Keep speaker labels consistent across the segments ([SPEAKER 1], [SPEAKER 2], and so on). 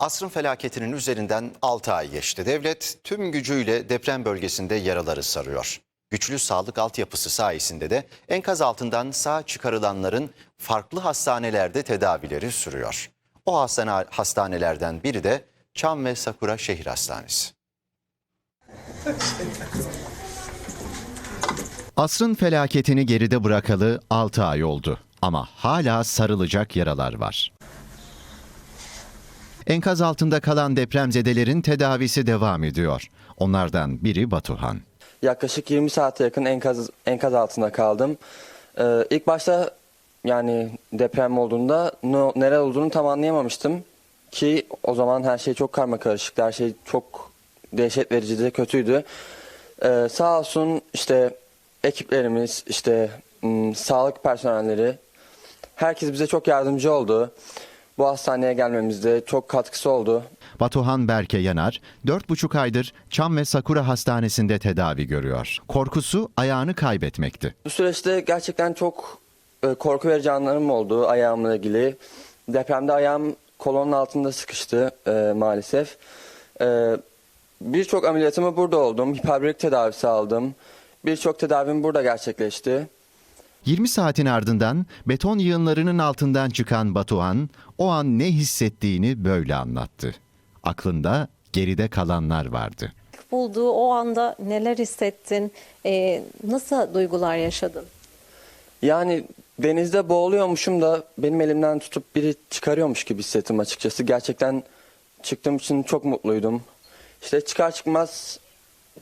[SPEAKER 1] Asrın felaketinin üzerinden 6 ay geçti. Devlet tüm gücüyle deprem bölgesinde yaraları sarıyor. Güçlü sağlık altyapısı sayesinde de enkaz altından sağ çıkarılanların farklı hastanelerde tedavileri sürüyor. O hastane, hastanelerden biri de Çam ve Sakura Şehir Hastanesi. Asrın felaketini geride bırakalı 6 ay oldu ama hala sarılacak yaralar var. Enkaz altında kalan depremzedelerin tedavisi devam ediyor. Onlardan biri Batuhan.
[SPEAKER 2] Yaklaşık 20 saate yakın enkaz, enkaz altında kaldım. Ee, ilk başta yani deprem olduğunda no, nere olduğunu tam anlayamamıştım. Ki o zaman her şey çok karma karışıktı. Her şey çok dehşet vericiydi, kötüydü. Ee, sağ olsun işte ekiplerimiz, işte m, sağlık personelleri, herkes bize çok yardımcı oldu. Bu hastaneye gelmemizde çok katkısı oldu.
[SPEAKER 1] Batuhan Berke Yanar 4,5 aydır Çam ve Sakura Hastanesi'nde tedavi görüyor. Korkusu ayağını kaybetmekti.
[SPEAKER 2] Bu süreçte gerçekten çok e, korku verici anlarım oldu ayağımla ilgili. Depremde ayağım kolonun altında sıkıştı e, maalesef. E, Birçok ameliyatımı burada oldum. Hiperbarik tedavisi aldım. Birçok tedavim burada gerçekleşti.
[SPEAKER 1] 20 saatin ardından beton yığınlarının altından çıkan Batuhan o an ne hissettiğini böyle anlattı. Aklında geride kalanlar vardı.
[SPEAKER 3] bulduğu o anda neler hissettin? Ee, nasıl duygular yaşadın?
[SPEAKER 2] Yani denizde boğuluyormuşum da benim elimden tutup biri çıkarıyormuş gibi hissettim açıkçası. Gerçekten çıktığım için çok mutluydum. İşte çıkar çıkmaz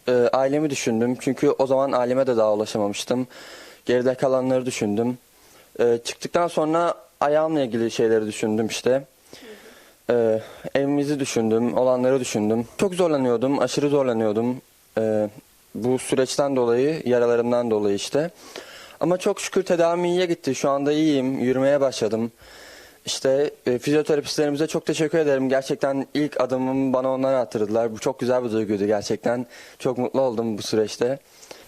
[SPEAKER 2] e, ailemi düşündüm. Çünkü o zaman aileme de daha ulaşamamıştım. Geride kalanları düşündüm. E, çıktıktan sonra ayağımla ilgili şeyleri düşündüm işte. E, evimizi düşündüm, olanları düşündüm. Çok zorlanıyordum, aşırı zorlanıyordum. E, bu süreçten dolayı, yaralarımdan dolayı işte. Ama çok şükür tedavim iyiye gitti. Şu anda iyiyim, yürümeye başladım. İşte e, fizyoterapistlerimize çok teşekkür ederim. Gerçekten ilk adımımı bana onlar attırdılar. Bu çok güzel bir duyguydu gerçekten. Çok mutlu oldum bu süreçte.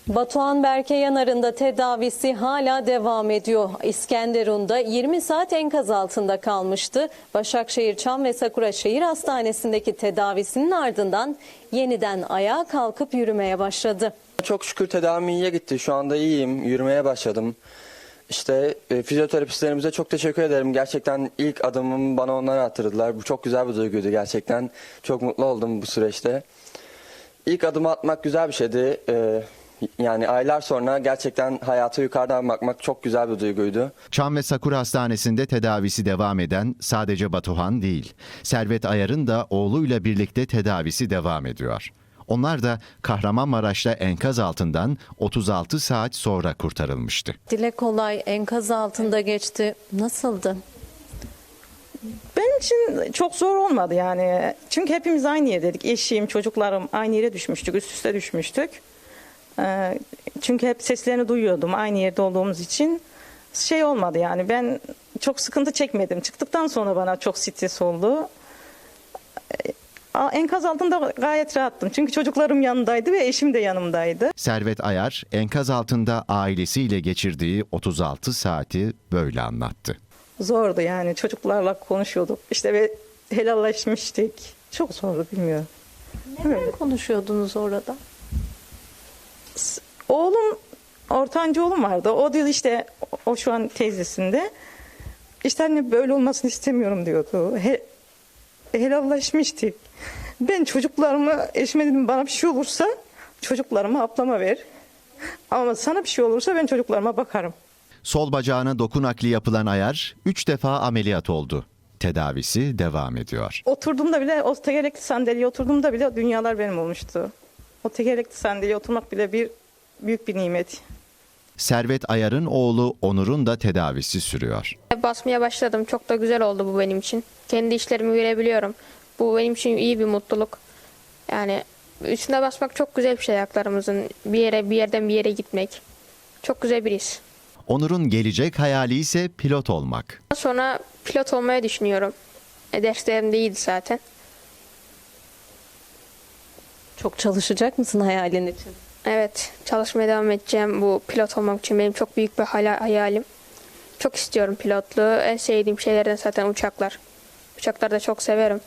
[SPEAKER 3] Batuhan Berke Yanar'ın da tedavisi hala devam ediyor. İskenderun'da 20 saat enkaz altında kalmıştı. Başakşehir Çam ve Sakura Şehir Hastanesi'ndeki tedavisinin ardından yeniden ayağa kalkıp yürümeye başladı.
[SPEAKER 2] Çok şükür tedavim iyiye gitti. Şu anda iyiyim, yürümeye başladım. İşte e, fizyoterapistlerimize çok teşekkür ederim. Gerçekten ilk adımımı bana onlar attırdılar. Bu çok güzel bir duyguydu gerçekten. Çok mutlu oldum bu süreçte. İlk adımı atmak güzel bir şeydi. E, yani aylar sonra gerçekten hayata yukarıdan bakmak çok güzel bir duyguydu.
[SPEAKER 1] Çam ve Sakura Hastanesi'nde tedavisi devam eden sadece Batuhan değil. Servet Ayar'ın da oğluyla birlikte tedavisi devam ediyor. Onlar da Kahramanmaraş'ta enkaz altından 36 saat sonra kurtarılmıştı.
[SPEAKER 3] Dile kolay enkaz altında geçti. Nasıldı?
[SPEAKER 4] Benim için çok zor olmadı yani. Çünkü hepimiz aynı yerdeydik. Eşim, çocuklarım aynı yere düşmüştük, üst üste düşmüştük. Ee, Çünkü hep seslerini duyuyordum aynı yerde olduğumuz için. Şey olmadı yani ben çok sıkıntı çekmedim. Çıktıktan sonra bana çok stres oldu. Ee, Enkaz altında gayet rahattım. Çünkü çocuklarım yanındaydı ve eşim de yanımdaydı.
[SPEAKER 1] Servet Ayar enkaz altında ailesiyle geçirdiği 36 saati böyle anlattı.
[SPEAKER 4] Zordu yani çocuklarla konuşuyorduk. İşte ve helalleşmiştik. Çok zordu bilmiyorum.
[SPEAKER 3] Neler konuşuyordunuz orada?
[SPEAKER 4] Oğlum, ortancı oğlum vardı. O diyor işte, o şu an teyzesinde. İşte anne böyle olmasını istemiyorum diyordu. He, helallaşmıştık. Ben çocuklarımı, eşime dedim bana bir şey olursa çocuklarımı ablama ver. Ama sana bir şey olursa ben çocuklarıma bakarım.
[SPEAKER 1] Sol bacağına doku nakli yapılan Ayar 3 defa ameliyat oldu. Tedavisi devam ediyor.
[SPEAKER 4] Oturduğumda bile, o tekerlekli sandalyeye oturduğumda bile dünyalar benim olmuştu. O tekerlekli sandalyeye oturmak bile bir büyük bir nimet.
[SPEAKER 1] Servet Ayar'ın oğlu Onur'un da tedavisi sürüyor.
[SPEAKER 5] Basmaya başladım. Çok da güzel oldu bu benim için. Kendi işlerimi görebiliyorum. Bu benim için iyi bir mutluluk. Yani üstüne basmak çok güzel bir şey ayaklarımızın. Bir yere bir yerden bir yere gitmek. Çok güzel bir his.
[SPEAKER 1] Onur'un gelecek hayali ise pilot olmak.
[SPEAKER 5] Sonra pilot olmayı düşünüyorum. E, derslerim de iyiydi zaten.
[SPEAKER 3] Çok çalışacak mısın hayalin için?
[SPEAKER 5] Evet çalışmaya devam edeceğim. Bu pilot olmak için benim çok büyük bir hayalim. Çok istiyorum pilotluğu. En sevdiğim şeylerden zaten uçaklar. Uçakları da çok severim.